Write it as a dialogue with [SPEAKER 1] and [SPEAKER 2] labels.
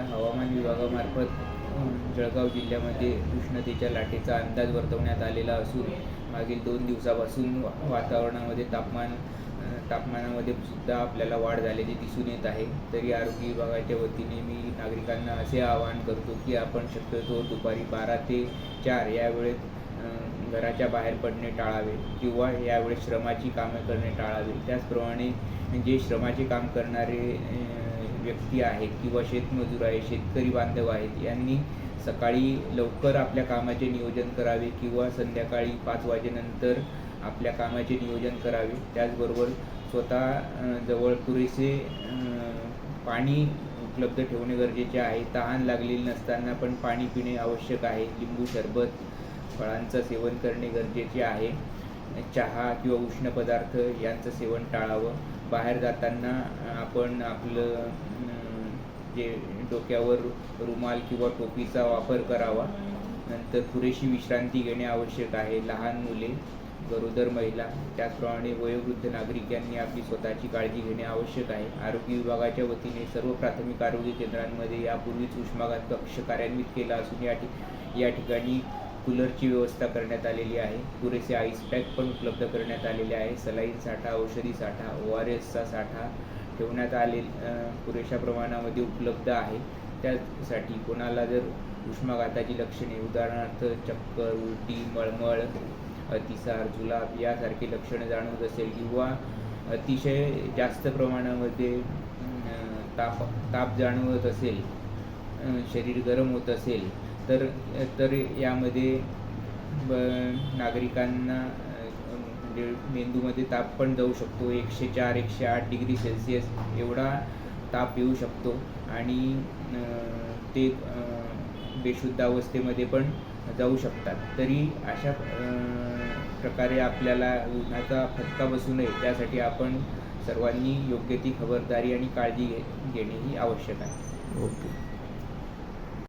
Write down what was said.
[SPEAKER 1] हवामान विभागामार्फत जळगाव जिल्ह्यामध्ये उष्णतेच्या लाटेचा अंदाज वर्तवण्यात आलेला असून मागील दोन दिवसापासून वा- वातावरणामध्ये तापमान तापमानामध्ये सुद्धा आपल्याला वाढ झालेली दिसून येत आहे. तरी आरोग्य विभागाच्या वतीने मी नागरिकांना असे आवाहन करतो की आपण शक्यतो दुपारी बारा ते चार या वेळेत घराच्या बाहेर पडणे टाळावे किंवा यावेळेस श्रमाची कामे करणे टाळावे. त्याचप्रमाणे जे श्रमाचे काम करणारे व्यक्ती आहेत किंवा शेतमजूर आहे शेतकरी बांधव आहेत यांनी सकाळी लवकर आपल्या कामाचे नियोजन करावे किंवा संध्याकाळी पाच वाजेनंतर आपल्या कामाचे नियोजन करावे. त्याचबरोबर स्वतः जवळ पुरेसे पाणी उपलब्ध ठेवणे गरजेचे आहे. तहान लागलेली नसताना पण पाणी पिणे आवश्यक आहे. लिंबू सरबत फळांचं सेवन करणे गरजेचे आहे. चहा किंवा उष्ण पदार्थ यांचं सेवन टाळावं. बाहेर जाताना आपण आपलं म्हणजे जे डोक्यावर रुमाल किंवा टोपीचा वापर करावा. नंतर पुरेशी विश्रांती घेणे आवश्यक आहे. लहान मुले गरोदर महिला त्याचप्रमाणे वयोवृद्ध नागरिक यांनी आपली स्वतःची काळजी घेणे आवश्यक आहे. आरोग्य विभागाच्या वतीने सर्व प्राथमिक आरोग्य केंद्रांमध्ये यापूर्वीच उष्माघात कक्ष कार्यान्वित केला असून या ठिक या ठिकाणी कूलरची व्यवस्था करण्यात आलेली आहे. पुरेसे आईस पॅक पण उपलब्ध करण्यात आलेले आहे. सलाईन साठा औषधी साठा ओ आर एसचा साठा ठेवण्यात आले पुरेशा प्रमाणामध्ये उपलब्ध आहे. त्यासाठी कोणाला जर उष्माघाताची लक्षणे उदाहरणार्थ चक्कर उलटी मळमळ अतिसार जुलाब यासारखे लक्षणं जाणवत असेल किंवा अतिशय जास्त प्रमाणामध्ये ताप ताप जाणवत असेल शरीर गरम होत असेल तर तर यामध्ये ब नागरिकांना म्हणजे मेंदूमध्ये ताप पण जाऊ शकतो. एकशे चार एकशे आठ डिग्री सेल्सिअस एवढा ताप येऊ शकतो. आणि ते बेशुद्ध अवस्थेमध्ये पण जाऊ शकतात. तरी अशा प्रकारे आपल्याला उन्हाचा फटका बसू नये. त्यासाठी आपण सर्वांनी योग्य ती खबरदारी आणि काळजी घे घेणे ही आवश्यक आहे.
[SPEAKER 2] ओके.